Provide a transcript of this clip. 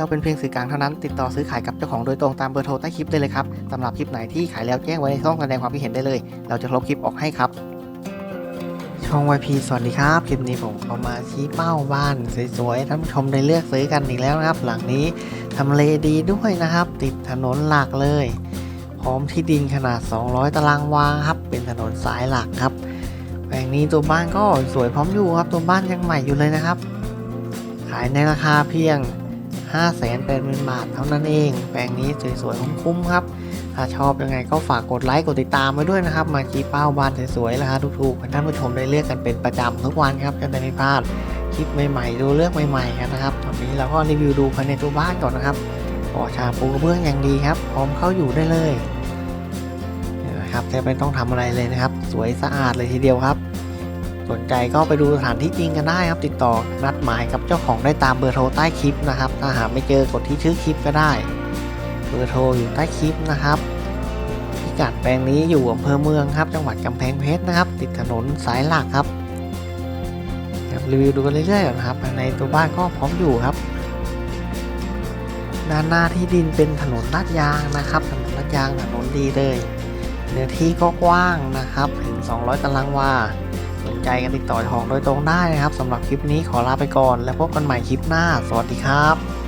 เราเป็นเพียงสื่อกลางเท่านั้น ติดต่อซื้อขายกับเจ้าของโดยตรงตามเบอร์โทรใต้คลิปได้เลยครับสำหรับคลิปไหนที่ขายแล้วแจ้งไว้ในช่องแสดงความคิดเห็นได้เลย เราจะลบคลิปออกให้ครับ ช่อง YP สวัสดีครับ คลิปนี้ผมเข้ามาชี้เป้าบ้านสวยๆท่านผู้ชมได้เลือกซื้อกันอีกแล้วนะครับ หลังนี้ทำเลดีด้วยนะครับ ติดถนนหลักเลย พร้อมที่ดินขนาด 200 ตารางวาครับ เป็นถนนสายหลักครับแปลงนี้ตัวบ้านก็สวยพร้อมอยู่ครับ ตัวบ้านยังใหม่อยู่เลยนะครับ ขายในราคาเพียง 5 8 0 0 0 0 บาทเท่านั้นเอง แปลงนี้สวยๆ คุ้มๆครับ ถ้าชอบยังไงก็ฝากกดไลค์ กดติดตามไว้ด้วยนะครับ มาชี้เป้าบ้านสวยๆราคาถูกๆให้ท่านผู้ชมได้เลือกกันเป็นประจำทุกวันครับจะได้ไม่พลาดคลิปใหม่ๆ ดูเลือกใหม่ๆกันนะครับ ตอนนี้เราก็รีวิวดูภายในตัวบ้านก่อนนะครับก่อชาปูกระเบื้องอย่างดีครับ พร้อมเข้าอยู่ได้เลยนะครับแทบไม่ต้องทำอะไรเลยนะครับ สวยสะอาดเลยทีเดียวครับ สนใจก็ไปดูสถานที่จริงกันได้ครับ ติดต่อนัดหมายกับเจ้าของได้ตามเบอร์โทรใต้คลิปนะครับ ถ้าหาไม่เจอกดที่ชื่อคลิปก็ได้ เบอร์โทรอยู่ใต้คลิปนะครับพิกัดแปลงนี้อยู่อำเภอเมืองครับ จังหวัดกำแพงเพชรนะครับ ติดถนนสายหลักครับรีวิวดูกันเรื่อยๆก่อนะครับภายในตัวบ้านก็พร้อมอยู่ครับด้านหน้าที่ดินเป็นถนนลาดยางนะครับ ถนนลาดยางถนนดีเลยเนื้อที่ก็กว้างนะครับถึง 200 ตารางวา สนใจกันติดต่อเจ้าของโดยตรงได้นะครับสำหรับคลิปนี้ขอลาไปก่อน แล้วพบกันใหม่คลิปหน้า สวัสดีครับ